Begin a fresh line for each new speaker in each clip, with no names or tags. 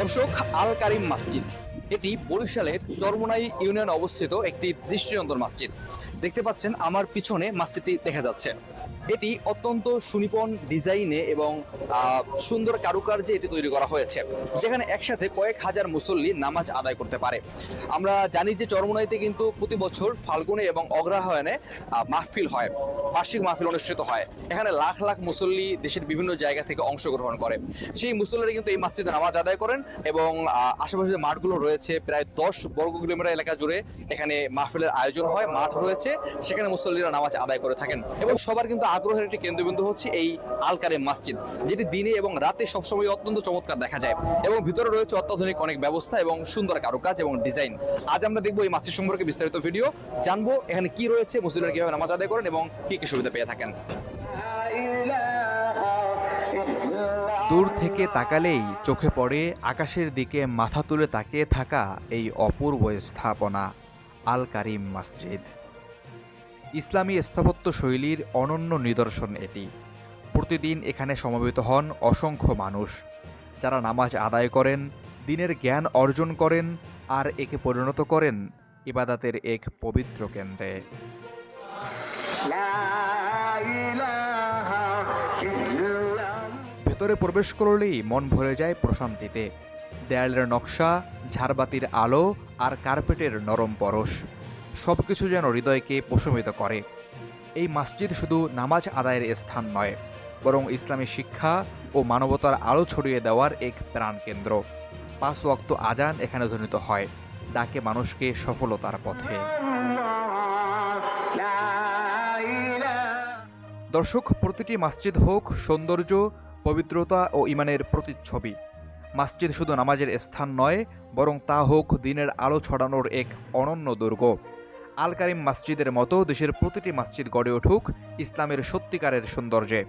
দর্শক, আল কারিম মসজিদ। এটি বরিশালের চরমোনাই ইউনিয়ন অবস্থিত একটি দৃষ্টিনন্দন মসজিদ। দেখতে পাচ্ছেন, আমার পিছনে মসজিদটি দেখা যাচ্ছে। এটি অত্যন্ত সুনিপন ডিজাইনে এবং সুন্দর কারুকার্যে এটি তৈরি করা হয়েছে, যেখানে একসাথে কয়েক হাজার মুসল্লি নামাজ আদায় করতে পারে। আমরা জানি যে চরমোনাইতে কিন্তু প্রতি বছর ফাল্গুনে এবং অগ্রহায়ণে মাহফিল হয়, বার্ষিক মাহফিল অনুষ্ঠিত হয়। এখানে লাখ লাখ মুসল্লি দেশের বিভিন্ন জায়গা থেকে অংশগ্রহণ করে। সেই মুসল্লিরা কিন্তু এই মসজিদে নামাজ আদায় করেন এবং আশেপাশে যে মাঠগুলো রয়েছে, প্রায় দশ বর্গ কিলোমিটার এলাকা জুড়ে এখানে মাহফিলের আয়োজন হয়, মাঠ রয়েছে, সেখানে মুসল্লিরা নামাজ আদায় করে থাকেন। এবং সবার কিন্তু আগ্রহের একটি কেন্দ্রবিন্দু হচ্ছে এই আলকারে মসজিদ, যেটি দিনে এবং রাতে সবসময় অত্যন্ত চমৎকার দেখা যায় এবং ভিতরে রয়েছে অত্যাধুনিক অনেক ব্যবস্থা এবং সুন্দর কারুকাজ এবং ডিজাইন। আজ আমরা দেখব এই মসজিদ সম্পর্কে বিস্তারিত ভিডিও, জানব এখানে কি রয়েছে মুসলিমরা কীভাবে নামাজ আদায় করেন এবং কি কি সুবিধা পেয়ে থাকেন।
দূর থেকে তাকালেই চোখে পড়ে আকাশের দিকে মাথা তুলে তাকিয়ে থাকা এই অপূর্ব স্থাপনা, আল কারিম মসজিদ। ইসলামী স্থাপত্য শৈলীর অনন্য নিদর্শন এটি। প্রতিদিন এখানে সমবেত হন অসংখ্য মানুষ। যারা নামাজ আদায় করেন, দিনের জ্ঞান অর্জন করেন, আর একে পরিণত করেন ইবাদাতের এক পবিত্র কেন্দ্রে। ভেতরে প্রবেশ করলেই মন ভরে যায় প্রশান্তিতে। দেয়ালের নকশা, ঝাড়বাতির আলো, আর কার্পেটের নরম পরশ। সব কিছু যেন হৃদয়কে প্রশমিত করে। এই মসজিদ শুধু নামাজ আদায়ের স্থান নয়, বরং ইসলামী শিক্ষা ও মানবতার আলো ছড়িয়ে দেওয়ার এক প্রাণকেন্দ্র। পাঁচ ওয়াক্ত আজান এখানে ধ্বনিত হয়, ডাকে মানুষকে সফলতার পথে। দর্শক, প্রতিটি মসজিদ হোক সৌন্দর্য, পবিত্রতা ও ইমানের প্রতিচ্ছবি। মসজিদ শুধু নামাজের স্থান নয়, বরং তা হোক দিনের আলো ছড়ানোর এক অনন্য দুর্গ। আল কারিম মসজিদের মতো দেশের প্রতিটি মসজিদ গড়ে উঠুক ইসলামের সত্যিকারের সৌন্দর্যে।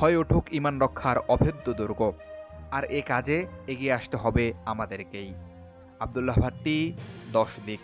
হয়ে উঠুক ইমান রক্ষার অভেদ্য দুর্গ। আর এ কাজে এগিয়ে আসতে হবে আমাদেরকেই। আবদুল্লাহ ভাট্টি, দশ দিক।